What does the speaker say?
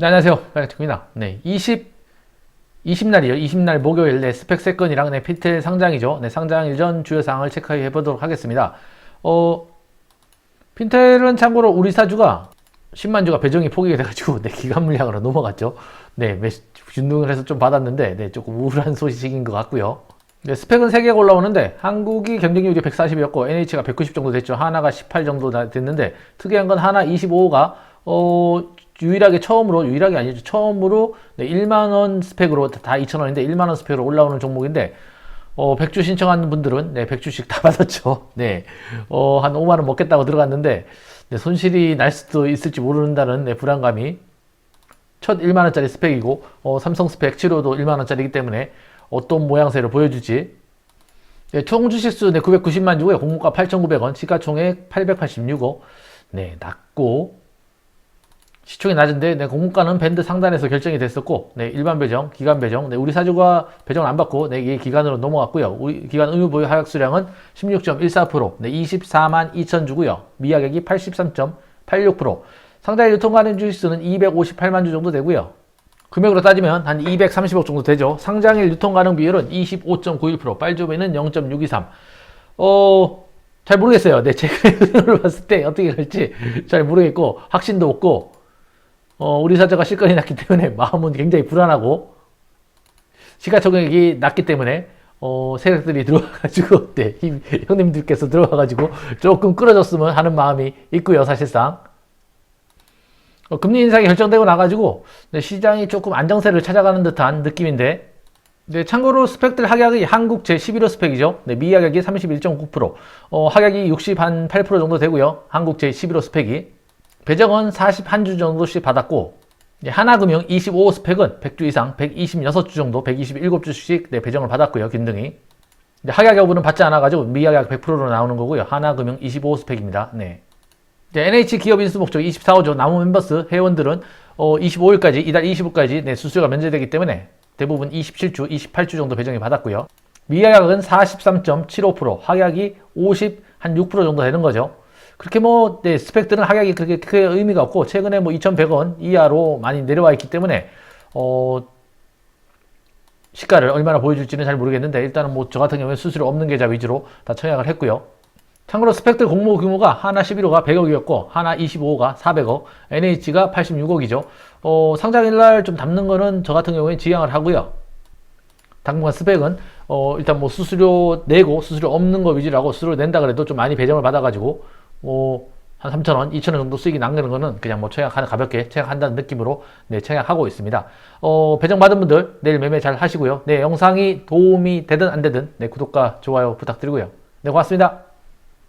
네, 안녕하세요. 백입니다. 네, 20, 20날이요. 20날 목요일, 네, 스펙 세건이랑, 네, 피텔 상장이죠. 네, 상장 일전 주요 사항을 체크해 보도록 하겠습니다. 어, 핀텔은 참고로 우리 사주가 10만 주가 배정이 포기가 돼가지고, 네, 기간 물량으로 넘어갔죠. 네, 매, 준동을 해서 좀 받았는데, 네, 조금 우울한 소식인 것 같고요. 네, 스펙은 3개가 올라오는데, 한국이 경쟁률이 140이었고, NH가 190 정도 됐죠. 하나가 18 정도 다 됐는데, 특이한 건 하나 25가, 어, 유일하게 처음으로, 유일하게 아니죠. 처음으로, 네, 1만 원 스펙으로, 다 2,000원인데, 1만 원 스펙으로 올라오는 종목인데, 어, 100주 신청한 분들은, 네, 100주씩 다 받았죠. 네, 어, 한 5만 원 먹겠다고 들어갔는데, 네, 손실이 날 수도 있을지 모른다는, 네, 불안감이 첫 1만 원짜리 스펙이고, 어, 삼성 스펙 치료도 1만 원짜리이기 때문에, 어떤 모양새를 보여줄지, 네, 총 주식수 네, 990만 주고요. 공모가 8,900원, 시가총액 886억. 네, 낮고 시총이 낮은데 네, 공모가는 밴드 상단에서 결정이 됐었고, 네, 일반 배정, 기간 배정, 네, 우리 사주가 배정을 안 받고 네, 이게 기간으로 넘어갔고요. 우리 기간 의무 보유 하약 수량은 16.14%, 네, 24만 2천 주고요. 미하객이 83.86%. 상장일 유통 가능 주식수는 258만 주 정도 되고요. 금액으로 따지면 한 230억 정도 되죠. 상장일 유통 가능 비율은 25.91%, 빨조배는 0.623. 어, 잘 모르겠어요. 네, 제가 의견을 봤을 때 어떻게 갈지 잘 모르겠고, 확신도 없고, 어, 우리 사자가 실권이 났기 때문에 마음은 굉장히 불안하고, 시가총액이 낮기 때문에, 어, 세력들이 들어와가지고, 네, 이 형님들께서 들어와가지고 조금 끌어줬으면 하는 마음이 있고요, 사실상. 어, 금리 인상이 결정되고 나가지고 네, 시장이 조금 안정세를 찾아가는 듯한 느낌인데 네, 참고로 스펙들 하락이 한국 제11호 스펙이죠. 네, 미 하락이 31.9%, 어, 하락이 68% 정도 되고요. 한국 제11호 스펙이 배정은 41주 정도씩 받았고 네, 하나금융 25호 스펙은 100주 이상 126주 정도 127주씩 네, 배정을 받았고요. 균등히 네, 하락 여부는 받지 않아가지고 미하락 100%로 나오는 거고요. 하나금융 25호 스펙입니다. 네. NH 기업 인수 목적 24호죠. 남은 멤버스 회원들은 어, 25일까지 이달 20일까지 네, 수수료가 면제되기 때문에 대부분 27주, 28주 정도 배정이 받았고요. 미하약은 43.75%, 하약이 50, 한 6% 정도 되는 거죠. 그렇게 뭐, 네, 스펙들은 하약이 그렇게 크게 의미가 없고, 최근에 뭐 2,100원 이하로 많이 내려와 있기 때문에, 어, 시가를 얼마나 보여줄지는 잘 모르겠는데, 일단은 뭐 저 같은 경우에 수수료 없는 계좌 위주로 다 청약을 했고요. 참고로 스펙들 공모 규모가 하나 11호가 100억이었고 하나 25호가 400억, NH가 86억이죠. 어, 상장일날 좀 담는 거는 저 같은 경우에 지양을 하고요. 당분간 스펙은 어, 일단 뭐 수수료 내고 수수료 없는 거 위주로 하고 수수료 낸다 그래도 좀 많이 배정을 받아가지고 뭐 한 3,000원, 2,000원 정도 수익이 남는 거는 그냥 뭐 청약하는 가볍게 청약한다는 느낌으로 네, 청약하고 있습니다. 어, 배정받은 분들 내일 매매 잘 하시고요. 네, 영상이 도움이 되든 안 되든 네, 구독과 좋아요 부탁드리고요. 네, 고맙습니다.